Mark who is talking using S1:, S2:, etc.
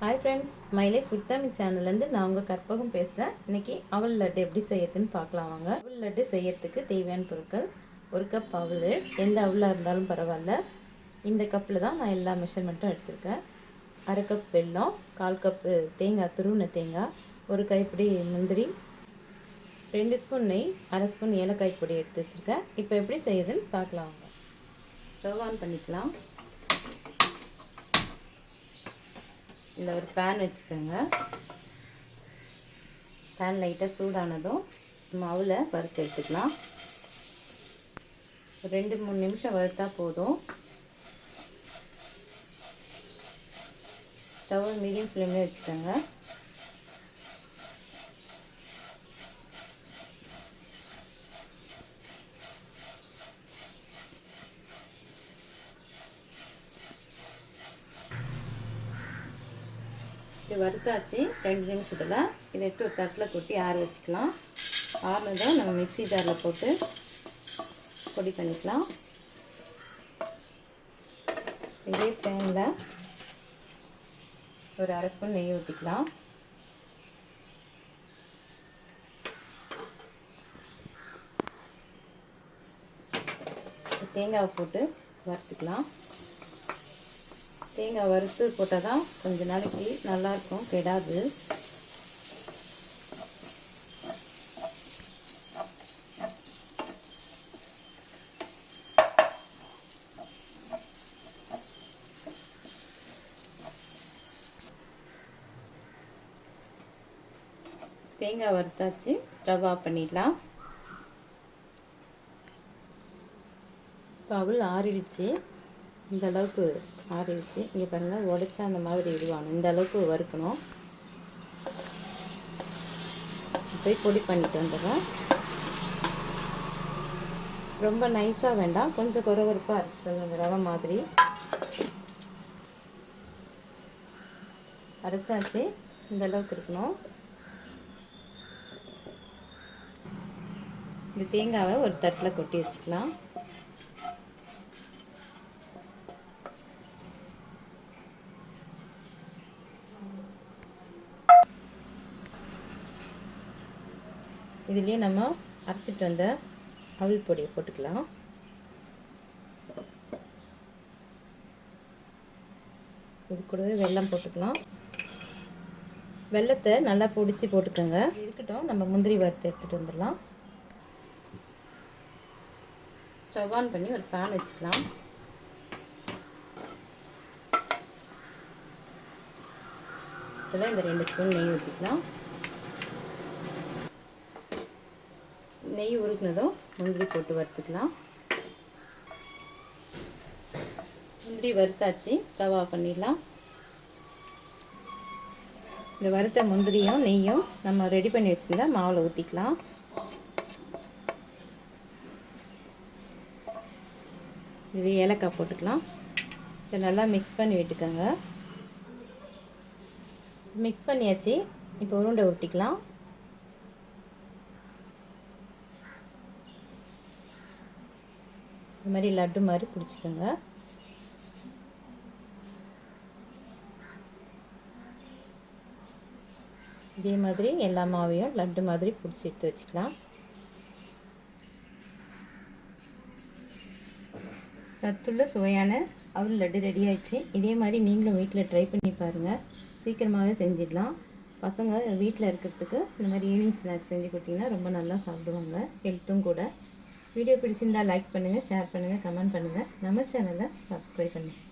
S1: Hi friends மயிலை புத்தமிழ் சேனல்லேருந்து நான் உங்கள் கற்பகம் பேசுகிறேன் இன்னைக்கு அவல் லட்டு எப்படி செய்யறதுன்னு பார்க்கலாம் வாங்க. அவல் லட்டு செய்யறதுக்கு தேவையான பொருட்கள் ஒரு கப் அவல் எந்த அவலாக இருந்தாலும் பரவாயில்ல. இந்த கப்பில் தான் நான் எல்லா மெஷர்மெண்ட்டும் எடுத்திருக்கேன். அரை கப் வெல்லம் கால் கப்பு தேங்காய் துருவின தேங்காய் ஒரு கைப்பிடி முந்திரி ரெண்டு ஸ்பூன் நெய் அரை ஸ்பூன் ஏலக்காய் பொடி எடுத்து வச்சுருக்கேன். இப்போ எப்படி செய்யுதுன்னு பார்க்கலாம் வாங்க. ஸ்டவ் ஆன் பண்ணிக்கலாம். இதில் ஒரு பேன் வச்சுக்கோங்க. பேன் லைட்டாக சூடானதும் மாவில் வறுத்து எடுத்துக்கலாம். ரெண்டு மூணு நிமிஷம் வறுத்தா போதும். ஸ்டவ் மீடியம் ஃப்ளேம்லேயே வச்சுக்கோங்க. இது வறுத்தாச்சு. ரெண்டு நிமிஷத்தில் இதை எடுத்து ஒரு தட்டில் கொட்டி ஆற வச்சுக்கலாம். ஆறுனதும் நம்ம மிக்சி ஜாரில் போட்டு பொடி பண்ணிக்கலாம். இதே பேனில் ஒரு அரை ஸ்பூன் நெய் ஊற்றிக்கலாம் தேங்காவை போட்டு வறுத்துக்கலாம். தேங்காய் வறுத்து போட்டால் தான் கொஞ்ச நாளைக்கு நல்லாயிருக்கும் கெடாது. தேங்காய் வறுத்தாச்சு ஸ்டவ் ஆஃப் பண்ணிடலாம். இப்போ அவள் ஆறிடுச்சு. இந்த அளவுக்கு ஆறிடுச்சு. இங்கே பாருங்கள் உடச்சா அந்த மாதிரி இதுவாகணும் இந்த அளவுக்கு வறுக்கணும். போய் பொடி பண்ணிட்டு வந்துடுறோம். ரொம்ப நைஸாக வேண்டாம். கொஞ்சம் குறகுறப்பாக அரைச்சிட்டு வந்து ரவை மாதிரி. அரைச்சாச்சு. இந்த அளவுக்கு இருக்கணும். இந்த தேங்காவை ஒரு தட்டில் கொட்டி வச்சுக்கலாம். இதுலேயே நம்ம அரைச்சிட்டு வந்த அவல் பொடியை போட்டுக்கலாம். இது கூடவே வெல்லம் போட்டுக்கலாம். வெள்ளத்தை நல்லா பொடிச்சு போட்டுக்கோங்க. இருக்கட்டும் நம்ம முந்திரி வறுத்து எடுத்துகிட்டு வந்துடலாம். ஸ்டவ் ஆன் பண்ணி ஒரு பேன் வச்சுக்கலாம். இதில் இந்த ரெண்டு ஸ்பூன் நெய் ஊற்றிக்கலாம் நெய் உருக்குனதும் முந்திரி போட்டு வறுத்துக்கலாம். முந்திரி வறுத்தாச்சு ஸ்டவ் ஆஃப் பண்ணிடலாம். இந்த வறுத்த முந்திரியும் நெய்யும் நம்ம ரெடி பண்ணி வச்சுருந்தா மாவில் ஊற்றிக்கலாம் இது ஏலக்காய் போட்டுக்கலாம். இதை நல்லா மிக்ஸ் பண்ணி விட்டுக்கோங்க. மிக்ஸ் பண்ணியாச்சு இப்போ உருண்டை உருட்டிக்கலாம். இது மாதிரி லட்டு மாதிரி பிடிச்சிக்கோங்க இதே மாதிரி எல்லா மாவையும் லட்டு மாதிரி பிடிச்சி எடுத்து வச்சுக்கலாம். சத்துள்ள சுவையான அவல் லட்டு ரெடி ஆயிடுச்சு. இதே மாதிரி நீங்களும் வீட்டில் ட்ரை பண்ணி பாருங்கள் சீக்கிரமாகவே செஞ்சிடலாம். பசங்க வீட்டில் இருக்கிறதுக்கு இந்த மாதிரி ஈவினிங் ஸ்நாக்ஸ் செஞ்சு கொடுத்தீங்கன்னா ரொம்ப நல்லா சாப்பிடுவாங்க. ஹெல்த்தும் கூட. வீடியோ பிடிச்சிருந்தா லைக் பண்ணுங்கள் ஷேர் பண்ணுங்கள் கமெண்ட் பண்ணுங்கள் நம்ம சேனலை சப்ஸ்கிரைப் பண்ணுங்கள்